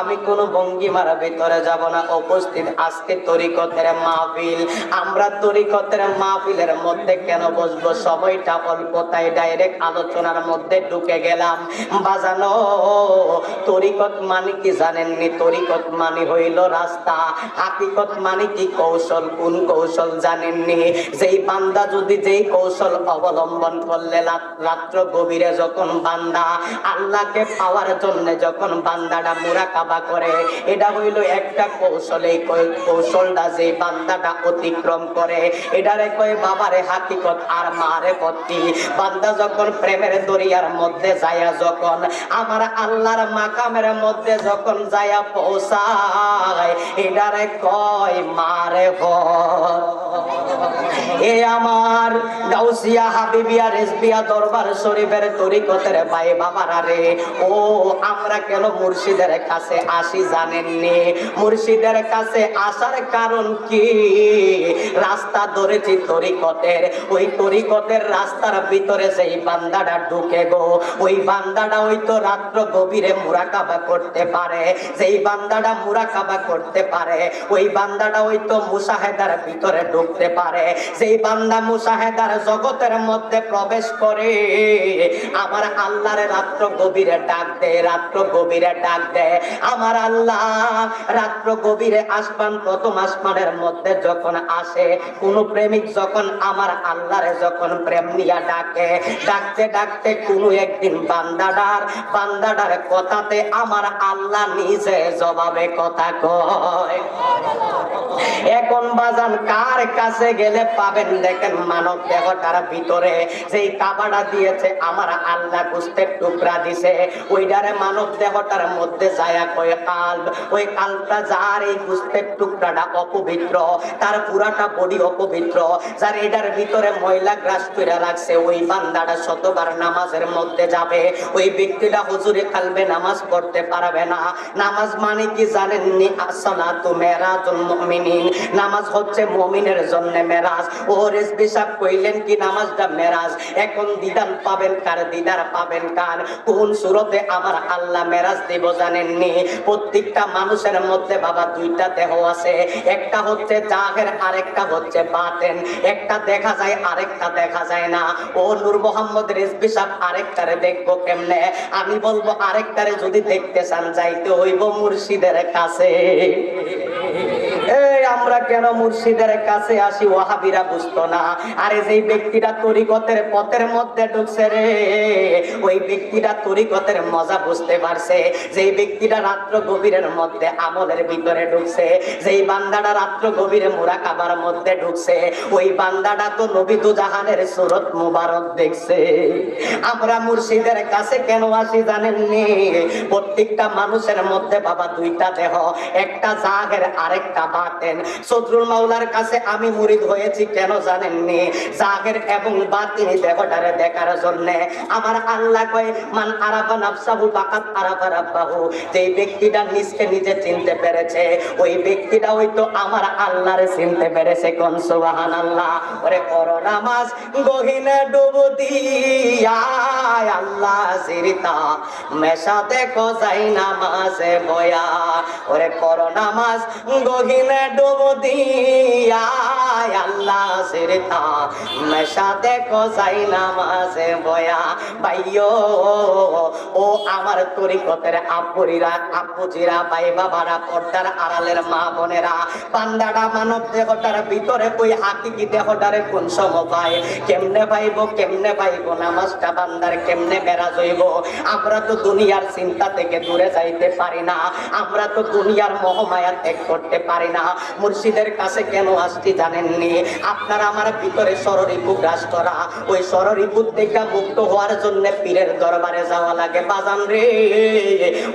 আমি কোনো ভঙ্গিমার ভিতরে যাব না। উপস্থিত আজকে তরিকতের মাহফিল। আমরা তরিকতের মাহফিলের মধ্যে কেন বসবো? সময়টা অল্প তাই ডাইরেক্ট আলোচনার মধ্যে ঢুকে গেলাম। বাজানো তরিকত মানে কি জানেননি? তরিকত মানে হইল রাস্তা। হাকিকত মানে কি কৌশল? কোন কৌশল জানেননি? যেই বান্দা যদি যেই কৌশল অবলম্বন করলে রাত- রাত্র গভীরে যখন বান্দা আল্লাহকে পাওয়ার জন্য যখন বান্দাটা মুরাকাবা করে, এটা হইল একটা কৌশল। এই কৌশলটা যে বান্দাটা অতিক্রম করে, এটারে কয় বাবারে হাকিকত আর মারে পত্তি বান্দা যখন প্রেমের দরিয়ার মধ্যে যায়া, যখন আমার আল্লাহর মাকামের মধ্যে যখন যায়া পৌঁছায় এটারে কয়, মারে এ আমার গাউসিয়া হাবিবিয়া রেসবিয়া দরবার শরীফের তরিকতের ভাই ও আমরা কেন মুর্শিদের কাছে আসি জানেননি? মুর্শিদের কাছে আসার কারণ কি? রাস্তা ধরেছি তরিকতের, ওই তরিকতের রাস্তার ভিতরে সেই বান্দাটা ঢুকে গো, ওই বান্দাটা ওই তো রাত্র গভীরে মুরাকাবা করতে পারে সেই বান্দাটা মুরাকাবা করতে পারে, ওই বান্দাটা ওই তো মুসাহেদার ভিতরে ঢুকতে পারে। সেই বান্দা মুসাহেদার জগতের মধ্যে প্রবেশ করে, আমার আল্লাহর রাত্র গভীরে ডাক দে, রাত্র গভীরে ডাক দে। আমার আল্লাহ রাত্র গভীরে আসমান, প্রথম আসমানের মধ্যে যখন আসে, কোন প্রেমিক যখন আমার আল্লাহরে যখন প্রেম নিয়া ডাকে, ডাকতে ডাকতে কোন একদিন বান্দাডার বান্দাডার কথাতে আমার আল্লাহ নিজে জবাবে কথা কয়। এখন বাজান কার কাছে গেলে পাবেন? দেখেন মানব দেহটার ভিতরে যেই কাবাটা দিয়েছে, আমার আল্লাহ গুস্তের টুকরা দিছে। ওইটারে মানব দেহটার মধ্যে যায়া কয় কাল ওই কালটা যার এই গুস্তের টুকরাটা অপবিত্র, তার পুরাটা বডি অপবিত্র, যার এটার ভিতরে ময়লা গ্রাস করে রাখছে, ওই বান্দাটা শতবার নামাজের মধ্যে যাবে। ওই ব্যক্তিটা হুজুরে কালবে নামাজ পড়তে পারবে না। নামাজ মানে কি জানেননি? আসসালাতু মেরাজুল মুমিনিন। নামাজ হচ্ছে মুমিনের জন্য মেরাজ। ও রেসবি সাহেব কইলেন কি নামাজটা মেরাজ? এখন দিদান পাবেন কার? দিদার পাবেন কার? কোন সুরতে আমার আল্লাহ মেরাজ দেব জানেননি? প্রত্যেকটা মানুষের মধ্যে বাবা দুইটা দেহ আছে। একটা হচ্ছে জাহের, আরেকটা হচ্ছে বাতেন। একটা দেখা যায়, আরেকটা দেখা যায় না। ও নূর মোহাম্মদ রেজবি সাহেব আরেকটারে দেখব কেমনে? আমি বলব আরেকটারে যদি দেখতে চান যাইতে হইব মুর্শিদের কাছে। আমরা কেন মুর্শিদের কাছে আসি ওয়াহাবিরা বুঝতো না। আরে যেই ব্যক্তিটা তরিকতের পথের মধ্যে ঢুকছে রে, ওই ব্যক্তিটা তরিকতের মজা বুঝতে পারছে। যেই ব্যক্তিটা রাত্র গভীরের মধ্যে আমলের ভিতরে ঢুকছে, যেই বান্দাটা রাত্র গভীরে মুরাকাবার মধ্যে ঢুকছে, ওই বান্দাটা তো নবী জাহানের সুরত মুবারক দেখছে। আমরা মুর্শিদের কাছে কেন আসি জানেননি? প্রত্যেকটা মানুষের মধ্যে বাবা দুইটা দেহ, একটা জাহের, আরেকটা বাতেন। সদরুল কাছে আমি মুরিদ হয়েছি, কেন জানেননি? জাহের এবং বাতিনি দেহটারে দেখার জন্য। আমার আল্লাহ কয়, মান আরাফা নাফসাহু বাকাত আরাফা রাব্বাহু। যেই ব্যক্তিটা নিজকে নিজে চিনতে পেরেছে, ওই ব্যক্তিটা ওই তো আমার আল্লাহরে চিনতে পেরেছে কোন সুবহানাল্লাহ। ওরে করো নামাজ, গহিনে ডুব দিয়া আল্লাহ সিরিতা মেশা দেখো যাই নামাজে বয়া ওরে করো নামাজ গহিনে ডুব দিয়া। সিরিতা মেশা দেখো বয়া। ভাইও ও আমার তরিকতের আপুরিরা আপুজিরা ভাই বাবারা, পর্দার আড়ালের মা বোনেরা। মানব দেহটার ভিতরে ওই কোন কেমনে পাইব কেমনে পাইব? নামাজটা বান্দার কেমনে বেড়া আমরা তো দুনিয়ার চিন্তা থেকে দূরে যাইতে পারি না। আমরা তো দুনিয়ার মোহমায়া ত্যাগ করতে পারি না। মুর্শিদের কাছে কেন আসছি জানেননি? আপনার আমার ভিতরে সররিপু গ্রাস করা ওই সররিপু থেকে মুক্ত হওয়ার জন্য পীরের দরবারে যাওয়া লাগে। বাজান রে,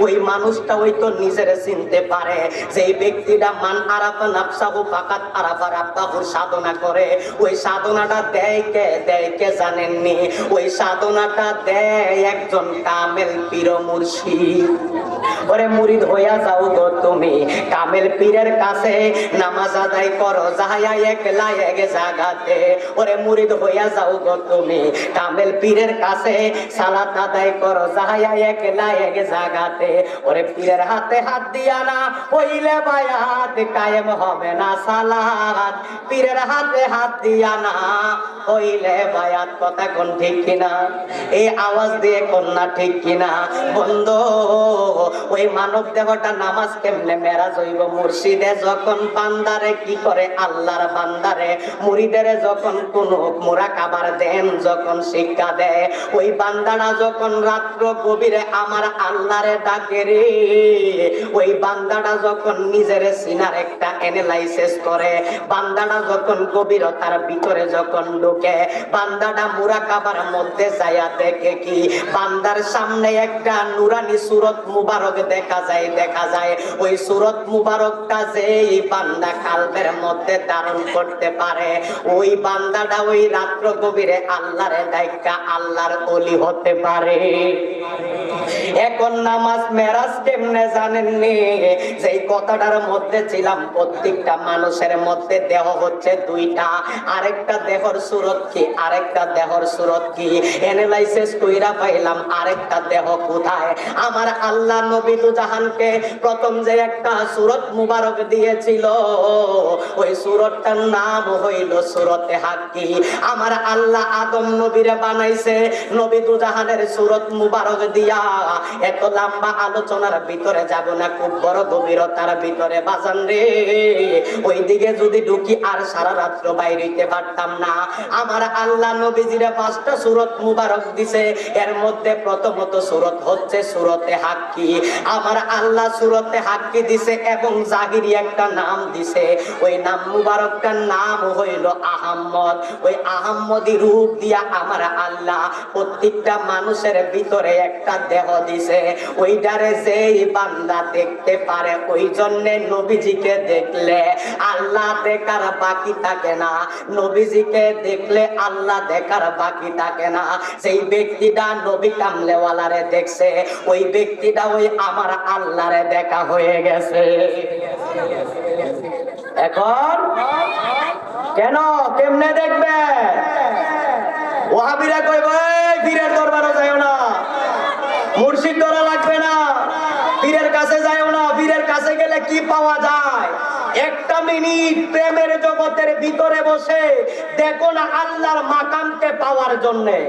ওই মানুষটা ওই তো নিজের চিনতে পারে। যেই ব্যক্তিটা মান আরাফা নাফসাহু ফাকাত আরাফা রাব্বাহু সাধনা করে, ওই সাধনাটা দেয় কে? দেয় কে জানেননি? ওই সাধনাটা দেয় একজন কামেল পীর মুর্শিদ। ওরে মুরিদ হইয়া যাও গো তুমি। কামেল পীরের কাছে নামাজ আদায় করো যাহাইয়া একলা এক জাগাতে। ওরে মুরিদ হইয়া যাও গো তুমি। কামেল পীরের কাছে সালাত আদায় করো যাহাইয়া একলা এক জাগাতে। ওরে পীরের হাতে হাত দিয়া না হইলে বায়াত কায়েম হবে না সালাত। পীরের হাতে হাত দিয়া না হইলে বায়াত, কথা কোন ঠিক কিনা? এই আওয়াজ দিয়ে কন্যা ঠিক কিনা? বন্ধ ওই মানব দেহটা নামাজ কেমনে মেরা জৈব মুর্শিদে যখন বান্দারে কি করে? আল্লাহর বান্দারে। মুরিদের যখন কোন মোরা কাবার দেন, যখন শিক্ষা দেয়, ওই বান্দাটা যখন রাত্র গভীরে আমার আল্লাহরে ডাকে রে, ওই বান্দাটা যখন নিজের সিনার একটা এনালাইসিস করে, বান্দাটা যখন গভীরতার ভিতরে যখন ঢুকে, বান্দাটা মুরা কাবার মধ্যে যাইয়া দেখে কি? বান্দার সামনে একটা নুরানি সুরত মুবারক দেখা যায় দেখা যায়। ওই সুরত মুবারকটা যে এই বান্দা কালবের মধ্যে ধারণ করতে পারে, ওই বান্দাটা ওই রাত্র গভীরে আল্লাহরে ডাইকা আল্লাহর অলি হতে পারে। এখন নামাজ মেরাজ কেমনে জানেননি? যে এই কথাটার মধ্যে ছিলাম, প্রত্যেকটা মানুষের মধ্যে দেহ হচ্ছে দুইটা। আরেকটা দেহর সুরত কি, আরেকটা দেহর সুরত কি? এনালাইসিস কইরা পাইলাম, আরেকটা দেহ কোথায়? আমার আল্লাহ নবী জাহানকে প্রথম যে একটা সুরত মুবারক দিয়েছিল, ওই সুরতটার নাম হইল সুরতে আমার আল্লাহ আদম নবীরে বানাইছে, নবী সুরত মুবারক দিয়া। এত লম্বা আলোচনার ভিতরে যাব না, খুব বড় গভীরতার ভিতরে, বাজান রে। ওই দিকে যদি ঢুকি আর সারা রাত্র বাইরেতে পারতাম না। আমার আল্লাহ নবীজিরে পাঁচটা সুরত মুবারক দিছে, এর মধ্যে প্রথমত সুরত হচ্ছে সুরতে হাক্কি। আমার আল্লাহ সুরতে হাক্কি দিছে এবং জাহিরি একটা নাম দিছে। ওই নাম মুবারকটার নাম হইল আহম্মদ। ওই আহম্মদি রূপ দিয়া আমার আল্লাহ প্রত্যেকটা মানুষের ভিতরে একটা দেহ দিছে। ওইটারে যেই বান্দা দেখতে পারে ওই জন্য নবীজিকে দেখলে আল্লাহ দেখার বাকি থাকে না। নবীজিকে দেখলে আল্লাহ দেখার বাকি থাকে না। সেই ব্যক্তিটা নবী কামলেওয়ালারে দেখছে, ওই ব্যক্তিটা ওই আমার আল্লাহরে দেখা হয়ে গেছে। এখন? কেন? কেমনে দেখবে? ওহাবিরা কইব, এই, পীরের দরবারে যাইও না। মুর্শিদ ধরা লাগবে না। পীরের কাছে যাইও না। পীরের কাছে গেলে কি পাওয়া যায়? একটা মিনিট প্রেমের জগতের ভিতরে বসে দেখো না আল্লাহর মাকামকে পাওয়ার জন্যে।